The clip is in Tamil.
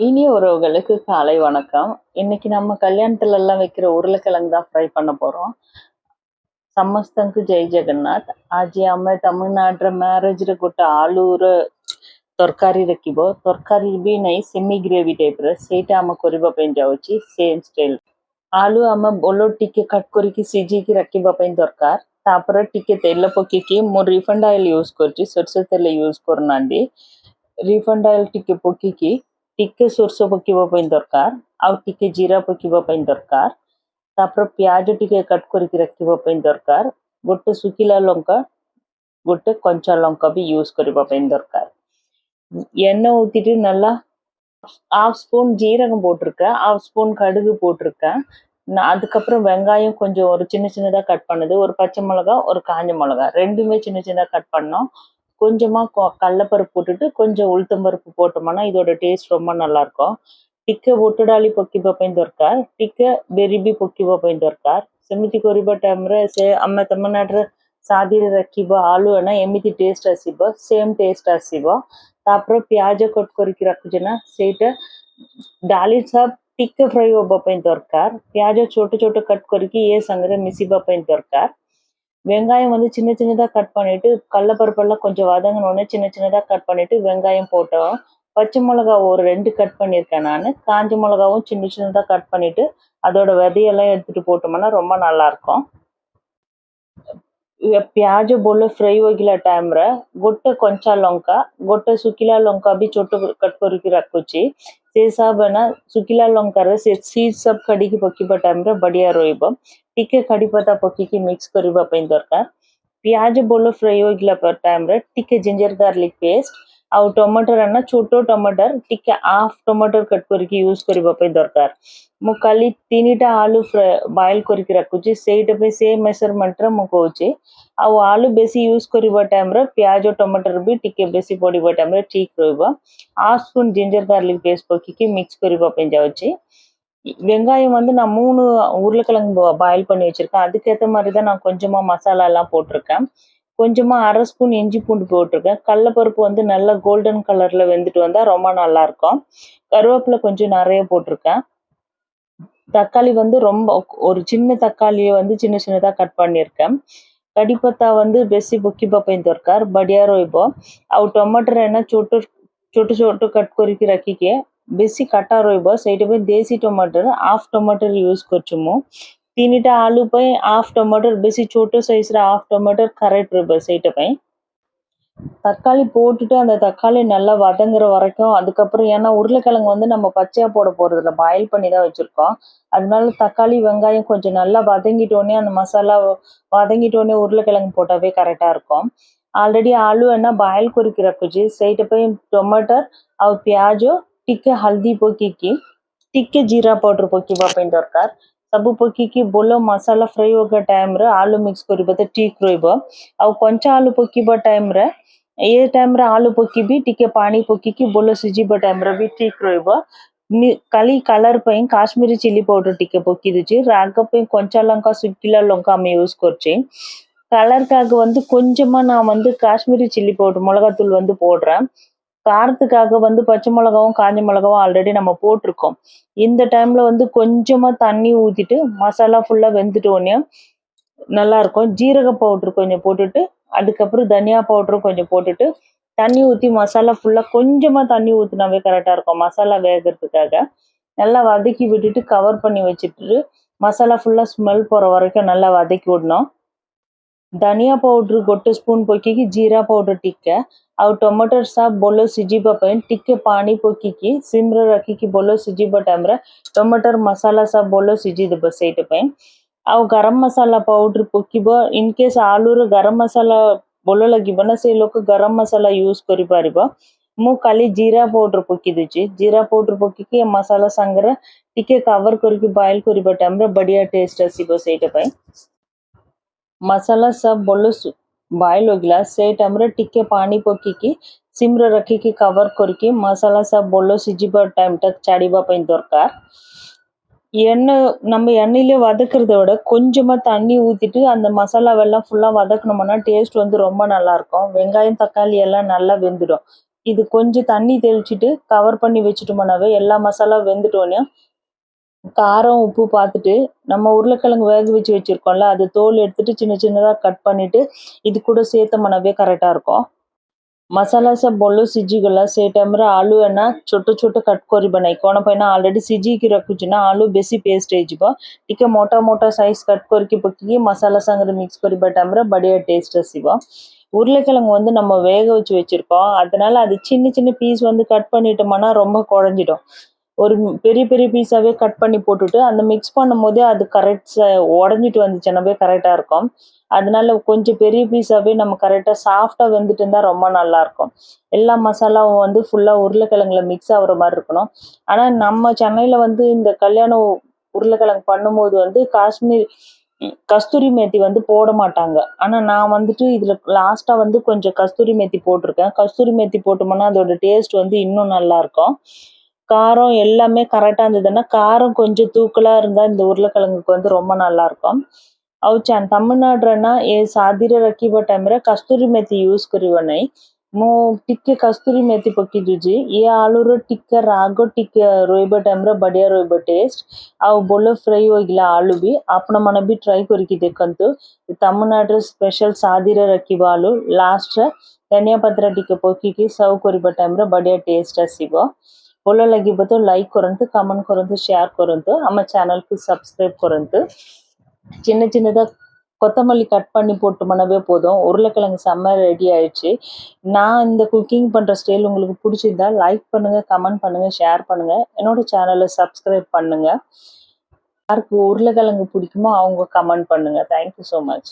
இனிய உறவுகளுக்கு காலை வணக்கம் இன்னைக்கு நம்ம கல்யாணத்துல எல்லாம் வைக்கிற உருளைக்கிழங்கு தான் ஃப்ரை பண்ண போறோம் ସମସ୍ତଙ୍କୁ ଜୟ ଜଗନ୍ନାଥ ଆଜି ଆମେ ତାମିଲନାଡୁର ମ୍ୟାରେଜରେ ଗୋଟେ ଆଳୁର ତରକାରୀ ରଖିବ ତରକାରୀ ବି ନାହିଁ ସେମି ଗ୍ରେଭି ଟାଇପର ସେଇଟା ଆମେ କରିବା ପାଇଁ ଯାଉଛି ସେମ୍ ଷ୍ଟାଇଲ ଆଳୁ ଆମେ ଭଲ ଟିକେ କଟ୍ କରିକି ସିଝେଇକି ରଖିବା ପାଇଁ ଦରକାର ତାପରେ ଟିକେ ତେଲ ପକେଇକି ମୁଁ ରିଫାଇଣ୍ଡ ଅଏଲ ୟୁଜ୍ କରୁଛି ସୋରିଷ ତେଲ ୟୁଜ୍ କରୁନାହାନ୍ତି ରିଫାଇଣ୍ଡ ଅଏଲ ଟିକେ ପକେଇକି ଟିକେ ସୋରିଷ ପକେଇବା ପାଇଁ ଦରକାର ଆଉ ଟିକେ ଜିରା ପକେଇବା ପାଇଁ ଦରକାର ତାପରେ ପିଆଜ ଟିକେ କଟ୍ କରିକି ରଖିବା ପାଇଁ ଦରକାର ଗୋଟେ ଶୁଖିଲା ଲଙ୍କା ଗୋଟେ କଞ୍ଚା ଲଙ୍କା ବି யூஸ் କରିବା ପାଇଁ ଦରକାର எண்ணெய் ஊற்றிட்டு நல்லா ஹாஃப் ஸ்பூன் ஜீரகம் போட்டிருக்கேன் ஹாஃப் ஸ்பூன் கடுகு போட்டிருக்கேன் நான் அதுக்கப்புறம் வெங்காயம் கொஞ்சம் ஒரு சின்ன சின்னதாக கட் பண்ணது ஒரு பச்சை மிளகா ஒரு காஞ்ச மிளகா ரெண்டுமே சின்ன சின்னதாக கட் பண்ணோம் கொஞ்சமாக கடலப்பருப்பு போட்டுட்டு கொஞ்சம் உளுத்தம்பருப்பு போட்டோம்னா இதோட டேஸ்ட் ரொம்ப நல்லாயிருக்கும் ଟିକେ ବୁଟ ଡାଲି ପକେଇବା ପାଇଁ ଦରକାର ଟିକେ ବେରି ବି ପକେଇବା ପାଇଁ ଦରକାର ସେମିତି କରିବା ଟାଇମ୍ରେ ସେ ଆମେ ତାମିଲନାଡୁରେ ଶାଦିରେ ରଖିବ ଆଳୁ ନା ଏମିତି ଟେଷ୍ଟ ଆସିବ ସେମ୍ ଟେଷ୍ଟ ଆସିବ ତାପରେ ପିଆଜ କଟ୍ କରିକି ରଖୁଛେ ନା ସେଇଟା ଡାଲି ସବ ଟିକେ ଫ୍ରାଏ ହେବା ପାଇଁ ଦରକାର ପିଆଜ ଛୋଟ ଛୋଟ கட் କରିକି ଏ ସାଙ୍ଗରେ ମିଶିବା ପାଇଁ ଦରକାର வெங்காயம் வந்து சின்ன சின்னதாக கட் பண்ணிட்டு கடலப்பருப்பெல்லாம் கொஞ்சம் வதங்கினோடனே சின்ன சின்னதாக கட் பண்ணிட்டு வெங்காயம் போட்டோம். பச்சை மிளகா ஒரு ரெண்டு கட் பண்ணியிருக்கேன் நான். காஞ்ச மிளகாவும் சின்ன சின்னதாக கட் பண்ணிட்டு அதோட விதையெல்லாம் எடுத்துட்டு போட்டோம்னா ரொம்ப நல்லா இருக்கும். ಈಗ ಪ್ಯಾಜ್ ಬೋಲು ಫ್ರೈ ಹೋಯಿಗ್ಲ ಟೈಮ್ ರೆ. ಗೊಟ್ಟೆ ಕೊಂಚ लंका भी ಸುಕಿಲ कट ಬಿ ಚೊಟ್ಟು ಕಟ್ಕೊರಿ ರಖುಚಿ से सब है ना सुखीला लंकार से सीड सब खड़ी की पकी टाइम रे बढ़िया रोइबो टिके खड़ी पत्ता पकी की मिक्स करबा पई दरकार प्याज बोलो फ्राई होइगला पर टाइम रे जिंजर गार्लिक पेस्ट ଆଉ ଟମାଟର ଆନା ଛୋଟ ଟମାଟର ଟିକେ ହାଫ୍ ଟମାଟର କଟ୍ କରିକି ୟୁଜ୍ କରିବା ପାଇଁ ଦରକାର ମୁଁ କାଲି ତିନିଟା ଆଳୁ ବଏଲ୍ କରିକି ରଖୁଛି ସେଇଟା ପାଇଁ ସେ ମେଜରମେଣ୍ଟରେ ମୁଁ କହୁଛି ଆଉ ଆଳୁ ବେଶୀ ୟୁଜ୍ କରିବା ଟାଇମ୍ରେ ପିଆଜ ଟମାଟର ବି ଟିକେ ବେଶୀ ପଡ଼ିବା ଟାଇମ୍ରେ ଠିକ୍ ରହିବ half spoon ginger garlic paste ପକେଇକି ମିକ୍ସ କରିବା ପାଇଁ ଯାଉଛି வெங்காயம் வந்து நான் மூணு உருளைக்கிழங்கு பாயில் பண்ணி வச்சுருக்கேன் அதுக்கேற்ற மாதிரி தான் நான் கொஞ்சமாக மசாலாலாம் போட்டிருக்கேன் கொஞ்சமா அரை ஸ்பூன் இஞ்சி பூண்டு போட்டிருக்கேன். கடலப்பருப்பு வந்து நல்லா கோல்டன் கலர்ல வெந்துட்டு வந்தால் ரொம்ப நல்லா இருக்கும் கருவேப்பிலை கொஞ்சம் நிறைய போட்டிருக்கேன். தக்காளி வந்து ரொம்ப ஒரு சின்ன தக்காளியை வந்து சின்ன சின்னதா கட் பண்ணியிருக்கேன். வந்து பெஸ்ஸி புக்கி பப்பையும் ಬಪ್ಪ ದೊರ್ಕಾರ್ ಬಡಿಯಾರ್ ಒಯ್ಬೋ ಅವು என்ன ಚೋಟು ಚೋಟು ಚೋಟು கட் ಕೊರಿಕಿ ರಕ್ಕಿಗೆ ಬೆಸಿ ಕಟ್ಟಾರ್ ಒಯ್ಬೋ சைடு போய் தேசி ಟೊಮಟರ್ ஆஃப் ಟೊಮಟರ್ யூஸ் ಕೊಚ್ಚುಮು ତିନିଟା ଆଳୁ ପାଇଁ ହାଫ୍ ଟମାଟର ବେଶୀ ଛୋଟ சைஸில் ஹாஃப் டொமேட்டோ கரெக்ட் ப்ரிப்பேர் செய்யிட்ட பை தக்காளி போட்டுட்டு அந்த தக்காளி நல்லா வதங்குற வரைக்கும் அதுக்கப்புறம் ஏன்னா உருளைக்கிழங்கு வந்து நம்ம பச்சையாக போட போகிறது இல்லை பாயில் பண்ணி தான் வச்சுருக்கோம். அதனால தக்காளி வெங்காயம் கொஞ்சம் நல்லா வதங்கிட்டோடனே அந்த மசாலா வதங்கிட்டோன்னே உருளைக்கிழங்கு போட்டாவே கரெக்டாக இருக்கும். ஆல்ரெடி ఆల్రెడీ ఆలు అన్న బాయిల్ కొరికి రఖుచి సైటపై టొమాటర్ ଆଉ ପିଆଜ ଟିକେ ହଳଦୀ ପକେଇକି ଟିକେ ஜீரா ପାଉଡର போக்கி ପାଇଁ ଦରକାର ସବୁ ପକେଇକି ଭଲ ମସଲା ଫ୍ରାଏ ହେବା ଟାଇମ୍ରେ ଆଳୁ ମିକ୍ସ କରିବା ତ ଠିକ୍ ରହିବ ଆଉ କଞ୍ଚା ଆଳୁ ପକେଇବା ଟାଇମ୍ରେ ଏ ଟାଇମ୍ରେ ଆଳୁ ପକେଇବି ଟିକେ ପାଣି ପକେଇକି ଭଲ ସିଝିବା ଟାଇମ୍ରେ ବି ଠିକ୍ ରହିବ କାଲି କଲର୍ ପାଇଁ କାଶ୍ମୀରୀ ଚିଲି ପାଉଡର ଟିକେ ପକେଇ ଦେଉଛି ରାଗ ପାଇଁ କଞ୍ଚା ଲଙ୍କା ଶୁଖିଲା ଲଙ୍କା ଆମେ யூஸ் କରୁଛେ கலருக்காக வந்து கொஞ்சமாக நான் வந்து காஷ்மீரி சில்லி பவுடர் மிளகாத்தூள் வந்து போடுறேன் காரத்துக்காக வந்து பச்சை மிளகாவும் காஞ்ச மிளகாவும் ஆல்ரெடி நம்ம போட்டிருக்கோம். இந்த டைம்ல வந்து கொஞ்சமா தண்ணி ஊத்திட்டு மசாலா ஃபுல்லா வெந்துட்டோடனே நல்லா இருக்கும். ஜீரக பவுடர் கொஞ்சம் போட்டுட்டு அதுக்கப்புறம் தனியா பவுடரும் கொஞ்சம் போட்டுட்டு தண்ணி ஊற்றி மசாலா ஃபுல்லாக கொஞ்சமாக தண்ணி ஊற்றினாவே கரெக்டாக இருக்கும். மசாலா வேகிறதுக்காக. நல்லா வதக்கி விட்டுட்டு கவர் பண்ணி வச்சுட்டு மசாலா ஃபுல்லாக ஸ்மெல் போகிற வரைக்கும் நல்லா வதக்கி விடணும். ಧನಿಯಾ ಪೌಡ್ರ್ ಗೊಟ್ಟು ಸ್ಪೂನ್ ಬೊಕಿಗ್ ಜೀರಾ ಪೌಡ್ರ್ ತಿಕ್ಕ ಅವು ಟೊಮೊಟೊ ಸಾಸ್ ಬೊಲ ಸಿಜಿಬ ಪೈನ್ ತಿಕ್ಕ್ ಪಾನಿ ಪೊಕ್ಕಿಕಿ ಸಿಮ್ ಡ್ ರಖಿಕಿ ಬೊಲ ಸಿಜಿಬ ಟೈಮ್ ರ ಟೊಮೊಟೊ ಮಸಾಲ ಸಹ ಬೊಲ ಸಿಜಿದ್ ಬಸೆಟ್ ಪೈನ್ ಅವು ಗರಂ ಮಸಾಲ ಪೌಡ್ರ್ ಪೊಕ್ಕಿಬ ಇನ್ ಕೇಸ್ ಆಲೂರ್ ಗರಂ ಮಸಾಲ ಬೊಲ ಲಗ್ಗಿ ಬನ ಸೇಲೊಕ್ ಗರಂ ಮಸಾಲ ಯೂಸ್ ಕೊರಿ ಬಾರಿಬ ಮು ಖಾಲಿ ಜೀರಾ ಪೌಡ್ರ್ ಪೊಕ್ಕಿದುಜಿ ಜೀರಾ ಪೌಡ್ರ್ ಪೊಕ್ಕಿಕಿ ಮಸಾಲ ಸಂಗರ ಟಿಕೆ ಕವರ್ ಕೊರಿಕಿ ಬಾಯ್ಲ್ ಕೊರಿಬ ಟೈಮ್ ರ ಬಡಿಯಾ ಟೇಸ್ಟ್ ಅಸಿ ಬಸೆಟ್ ಪೈನ್ ମସଲା ସବୁ ଭଲ ବଏଲ୍ ହୋଇଗଲା ସେଇ ଟାଇମ୍ରେ ଟିକେ ପାଣି ପକେଇକି ସିମ୍ରେ ରଖିକି କଭର କରିକି மசாலா ସବୁ ଭଲ சிஜிபா டைம் டக் சடிபா ପାଇଁ ଦରକାର எண்ணெய் நம்ம எண்ணெயிலே வதக்குறத விட கொஞ்சமாக தண்ணி ஊற்றிட்டு அந்த மசாலாவெல்லாம் ஃபுல்லாக வதக்கணும்னா டேஸ்ட் வந்து ரொம்ப நல்லா இருக்கும் வெங்காயம் தக்காளி எல்லாம் நல்லா வெந்துடும் இது கொஞ்சம் தண்ணி தெளிச்சிட்டு கவர் பண்ணி வச்சுட்டோம்னாவே எல்லா மசாலா வெந்துட்டோன்னே காரம் உப்பு பார்த்துட்டு நம்ம உருளைக்கிழங்கு வேக வச்சு வச்சுருக்கோம்ல அது தோல் எடுத்துட்டு சின்ன சின்னதாக கட் பண்ணிட்டு இது கூட சேர்த்தமானவே கரெக்டாக இருக்கும். ಮಸಾಲಾಸ ಬೊಳ್ಳು ಸಿಜ್ಜಿಗಲ್ಲ ಸೇ ಟೈಮ್ರ ಆಲೂನ ಚೊಟ್ಟು ಚೊಟ್ಟು கட் கொரி பண்ணி ಕೋಣ ಪೈನ ಆಲ್ರೆಡಿ ಸಿಜ್ಜಿಗೆ ರಖುಚಿನ ಆಲೂ ಬೆಸಿ ಪೇಸ್ಟ್ ହେଇଯିବ ଟିକେ ମୋଟା ମୋଟା ସାଇଜ୍ ಕಟ್ ಕೊರಿକି ପକିକି ಮಸಾಲಾ ସାଙ୍ଗରେ ಮಿಕ್ಸ್ କରିବା ಟೈಮ್ರ ಬಡಿಯ ಟೇಸ್ಟ್ ଆସିବ உருளைக்கிழங்கு வந்து நம்ம வேக வச்சு வச்சுருக்கோம். அதனால அது சின்ன சின்ன பீஸ் வந்து கட் பண்ணிட்டோம்னா ரொம்ப குழஞ்சிடும் ஒரு பெரிய பெரிய பீஸாகவே கட் பண்ணி போட்டுட்டு அந்த மிக்ஸ் பண்ணும் போதே அது கரெக்ட் உடஞ்சிட்டு வந்துச்சுன்னாவே கரெக்டாக இருக்கும். அதனால கொஞ்சம் பெரிய பீஸாகவே நம்ம கரெக்டாக சாஃப்டாக வெந்துட்டு இருந்தால் ரொம்ப நல்லாயிருக்கும் எல்லா மசாலாவும் வந்து ஃபுல்லாக உருளைக்கிழங்குல மிக்ஸ் ஆகிற மாதிரி இருக்கணும். ஆனால் நம்ம சென்னையில் வந்து இந்த கல்யாணம் உருளைக்கிழங்கு பண்ணும்போது வந்து காஷ்மீர் கஸ்தூரி மேத்தி வந்து போட மாட்டாங்க. ஆனால் நான் வந்துட்டு இதில் லாஸ்ட்டாக வந்து கொஞ்சம் கஸ்தூரி மேத்தி போட்டிருக்கேன். கஸ்தூரி மேத்தி போட்டோம்னா அதோட டேஸ்ட் வந்து இன்னும் நல்லாயிருக்கும் காரம் எல்லாமே கரெக்டாக இருந்ததுன்னா காரம் கொஞ்சம் தூக்கலாக இருந்தால் இந்த உருளைக்கிழங்குக்கு வந்து ரொம்ப நல்லாயிருக்கும் અવચાન તમિલનાડુના એ સાદીરે રખી બટામરે કસ્તુરી મેથી યુઝ કર્યો નહીં હું ટીકે કસ્તુરી મેથી પકી જુજી એ આલુર ટીકે રાગો ટીકે રોઈબ ટાઈમ્રે બઢિયા રોઈબ ಟೇಸ್ಟ್ આવ બોલો ફ્રೈ ಹೋಗಿಲ್ಲ ಆಳು ಬಿ આપણ ಮನ ಬಿ ಟ್ರೈ ಕೊರಿಕಿದೆಕ್ಕಂತು ತಮಿಳ್ನಾಡು ಸ್ಪೆಷಲ್ ಸಾದಿರ ರಕ್ಕಿಬ ಆಲು ಲಾಸ್ಟ್ ಧನಿಯಾ ಪತ್ರ ಟಿಕೆ ಪೊಕ್ಕಿಗೆ ಸರ್ವ್ ಕೊರಿಬ ಟೈಮ್ರೆ ಬಢಿಯಾ ಟೇಸ್ಟ್ ಹಸಿಬೋ ଭଲ ଲାଗିବ ତ ଲାଇକ୍ କରନ୍ତୁ କମେଣ୍ଟ କରନ୍ତୁ ସେୟାର କରନ୍ତୁ ଆମ ଚ୍ୟାନେଲ୍କୁ ସବସ୍କ୍ରାଇବ୍ କରନ୍ତୁ சின்ன சின்னதாக கொத்தமல்லி கட் பண்ணி போட்டோம்னாவே போதும் உருளைக்கிழங்கு செம்ம ரெடி ஆயிடுச்சு நான் இந்த குக்கிங் பண்ணுற ஸ்டைல் உங்களுக்கு பிடிச்சிருந்தா லைக் பண்ணுங்கள் கமெண்ட் பண்ணுங்கள் ஷேர் பண்ணுங்கள் என்னோட சேனலை சப்ஸ்கிரைப் பண்ணுங்கள் யாருக்கு உருளைக்கிழங்கு பிடிக்குமோ அவங்க கமெண்ட் பண்ணுங்கள் தேங்க்யூ ஸோ மச்